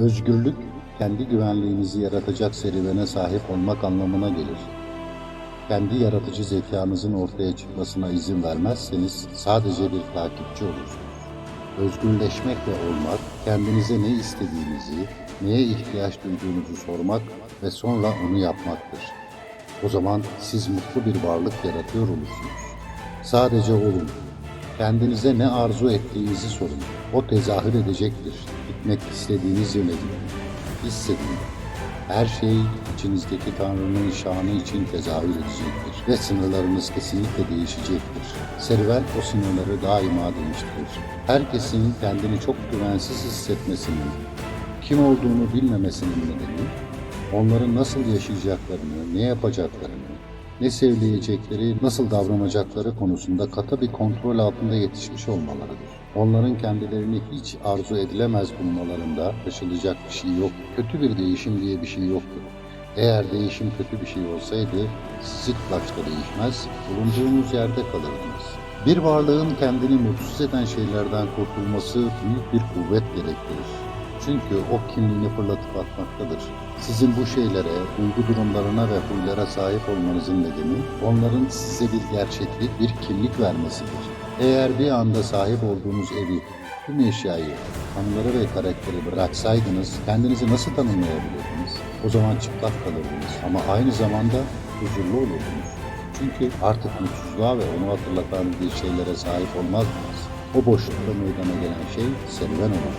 Özgürlük, kendi güvenliğinizi yaratacak serüvene sahip olmak anlamına gelir. Kendi yaratıcı zekanızın ortaya çıkmasına izin vermezseniz sadece bir takipçi olursunuz. Özgürleşmekle olmak, kendinize ne istediğinizi, neye ihtiyaç duyduğunuzu sormak ve sonra onu yapmaktır. O zaman siz mutlu bir varlık yaratıyor olursunuz. Sadece olun. Kendinize ne arzu ettiğinizi sorun. O tezahür edecektir. Gitmek istediğiniz yöne gidin. Hissedin. Her şey içinizdeki Tanrı'nın şanı için tezahür edecektir ve sınırlarınız kesinlikle değişecektir. Serüven o sınırları daima değiştirir. Herkesin kendini çok güvensiz hissetmesinin, kim olduğunu bilmemesinin nedeni, onların nasıl yaşayacaklarını, ne yapacaklarını, ne söyleyecekleri, nasıl davranacakları konusunda katı bir kontrol altında yetişmiş olmalarıdır. Onların kendilerini hiç arzu edilemez bulmalarında taşılacak bir şey yok. Kötü bir değişim diye bir şey yoktur. Eğer değişim kötü bir şey olsaydı, siz ilk başta değişmez, bulunduğunuz yerde kalırdınız. Bir varlığın kendini mutsuz eden şeylerden kurtulması büyük bir kuvvet gerektirir. Çünkü o kimliğini fırlatıp atmaktadır. Sizin bu şeylere, duygu durumlarına ve huylara sahip olmanızın nedeni onların size bir gerçeklik, bir kimlik vermesidir. Eğer bir anda sahip olduğunuz evi, tüm eşyayı, anıları ve karakteri bıraksaydınız kendinizi nasıl tanımlayabilirdiniz? O zaman çıplak kalırdınız ama aynı zamanda huzurlu olurdunuz. Çünkü artık mutsuzluğa ve onu hatırlatan bir şeylere sahip olmazdınız. O boşlukta meydana gelen şey serüven olur.